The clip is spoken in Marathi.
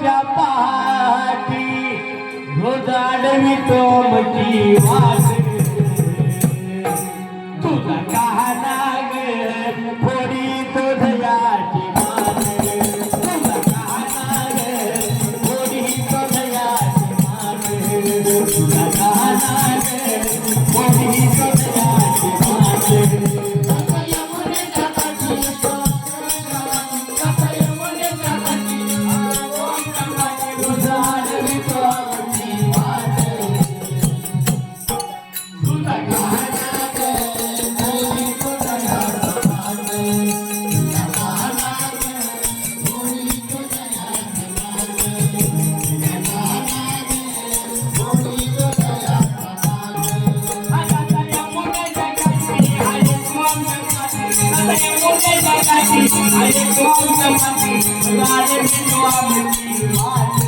देवाच्या पहाटी रोज आडवितो मची वाट I am going to